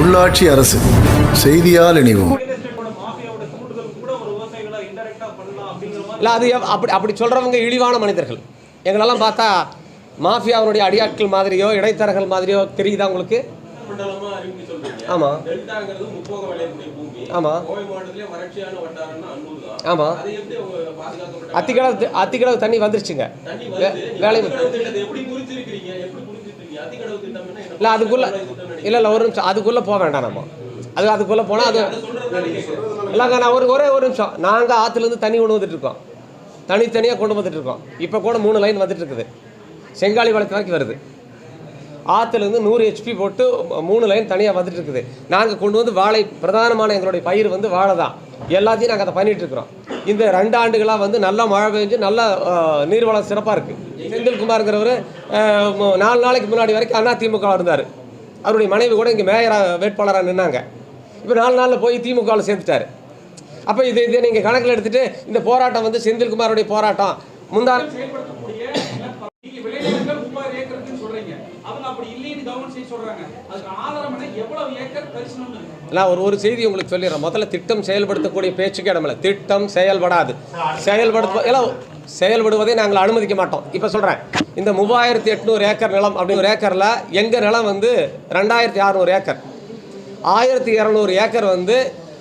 உள்ளாட்சி அரசு செய்தியால் இணைவோம். இல்லை அது அப்படி அப்படி சொல்கிறவங்க இழிவான மனிதர்கள். எங்களெல்லாம் பார்த்தா மாஃபியாவுடைய அடியாட்கள் மாதிரியோ இடைத்தரகர்கள் மாதிரியோ தெரியுதா உங்களுக்கு? ஆமாம் ஆமாம் ஆமாம் அத்திக்கடவு அத்திக்கடவு தண்ணி வந்துருச்சுங்க. வே- வேலை இல்லை அதுக்குள்ளே? இல்லை இல்லை ஒரு நிமிஷம். அதுக்குள்ளே போக வேண்டாம் நம்ம. அது அதுக்குள்ளே போனால் அது. இல்லைங்க நான் ஒரு ஒரே ஒரு நிமிஷம். நாங்கள் ஆற்றுலேருந்து தண்ணி கொண்டு வந்துட்டு இருக்கோம். தனித்தனியாக கொண்டு வந்துட்டு இருக்கோம். இப்போ கூட மூணு லைன் வந்துட்டு இருக்குது. செங்காலி வளத்து வரைக்கும் வருது. ஆற்றுலேருந்து நூறு ஹெச்பி போட்டு மூணு லைன் தனியாக வந்துட்டு இருக்குது. நாங்கள் கொண்டு வந்து வாழை பிரதானமான எங்களுடைய பயிர் வந்து வாழை தான் எல்லாத்தையும் நாங்கள் அதை பண்ணிட்டு இருக்கிறோம். இந்த ரெண்டு ஆண்டுகளாக வந்து நல்லா மழை பெஞ்சு நல்லா நீர்வளம் சிறப்பாக இருக்குது செந்தில்குமார்ங்கிறவர் நாலு நாளைக்கு முன்னாடி வரைக்கும் அண்ணா திமுக இருந்தார். அவருடைய மனைவி கூட இங்கே மேயராக வேட்பாளராக நின்னாங்க. இப்போ நாலு நாளில் போய் திமுகவில் சேர்த்துட்டாரு அப்போ இது இதை நீங்கள் கணக்கில் எடுத்துகிட்டு இந்த போராட்டம் வந்து செந்தில்குமாருடைய போராட்டம். முந்தா அவங்க அப்படி இல்லைன்னு கவர்மெண்ட் செய்தி சொல்றாங்க. அதுக்கு ஆதாரம் எவ்வளவு ஏக்கர் தரிசனம் நான் ஒரு ஒரு செய்தி உங்களுக்கு சொல்லிடுறேன். முதல்ல திட்டம் செயல்படுத்தக்கூடிய பேச்சுக்கே இடமில்ல. திட்டம் செயல்படாது. செயல்படுத்த எல்லாம் செயல்படுவதை நாங்கள் அனுமதிக்க மாட்டோம். இப்போ சொல்கிறேன் இந்த மூவாயிரத்தி எட்நூறு ஏக்கர் நிலம் அப்படிங்கிற ஏக்கரில் எங்கள் நிலம் வந்து ரெண்டாயிரத்தி அறநூறு ஏக்கர். ஆயிரத்தி இரநூறு ஏக்கர் வந்து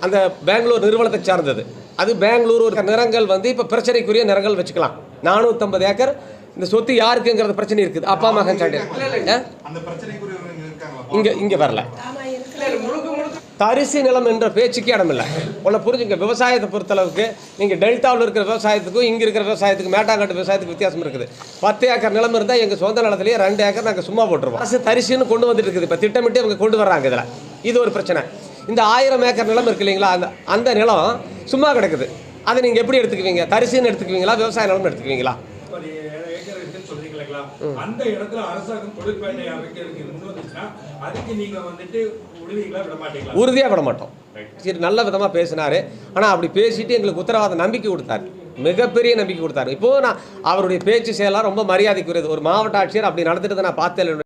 அந்த பெங்களூர் நிறுவனத்தை சார்ந்தது. அது பெங்களூர் ஒரு நிறங்கள் வந்து இப்போ பிரச்சனைக்குரிய நிறங்கள் வச்சுக்கலாம். நானூற்றம்பது ஏக்கர். இந்த சொத்து யாருக்குங்கிறது பிரச்சனை இருக்குது. அப்பா மகன் இருக்காங்களா? இங்கே இங்கே வரல. தரிசு நிலம் என்ற பேச்சுக்கே இடமில்லை. உன்னை புரிஞ்சுங்க விவசாயத்தை பொறுத்தளவுக்கு நீங்கள் டெல்டாவில் இருக்கிற விவசாயத்துக்கும் இங்கே இருக்கிற விவசாயத்துக்கும் மேட்டாங்காட்டு விவசாயத்துக்கு வித்தியாசம் இருக்குது. பத்து ஏக்கர் நிலம் இருந்தால் எங்கள் சொந்த நிலத்திலேயே ரெண்டு ஏக்கர் நாங்கள் சும்மா போட்டுருவோம். அரசு தரிசுன்னு கொண்டு வந்துட்டு இருக்குது. இப்போ திட்டமிட்டு அவங்க கொண்டு வர்றாங்க இதில். இது ஒரு பிரச்சனை. இந்த ஆயிரம் ஏக்கர் நிலம் இருக்கு இல்லைங்களா? அந்த அந்த நிலம் சும்மா கிடக்குது. அதை நீங்கள் எப்படி எடுத்துக்குவீங்க? தரிசுன்னு எடுத்துக்குவீங்களா? விவசாய நிலம் எடுத்துக்குவீங்களா? அந்த இடத்துல அரசாங்கம் தொழிற்பேட்டை அமைக்கிறதுக்கு முன் வந்துச்சுன்னா அதுக்கு நீங்க வந்துட்டு உறுதியாக விட மாட்டோம். சரி நல்ல விதமாக பேசினார். ஆனால் அப்படி பேசிட்டு எங்களுக்கு உத்தரவாத நம்பிக்கை கொடுத்தாரு. மிகப்பெரிய நம்பிக்கை கொடுத்தாரு. இப்போது நான் அவருடைய பேச்சு செயலாம் ரொம்ப மரியாதைக்குரியது. ஒரு மாவட்ட ஆட்சியர் அப்படி நடந்துட்டு நான் பார்த்தேன்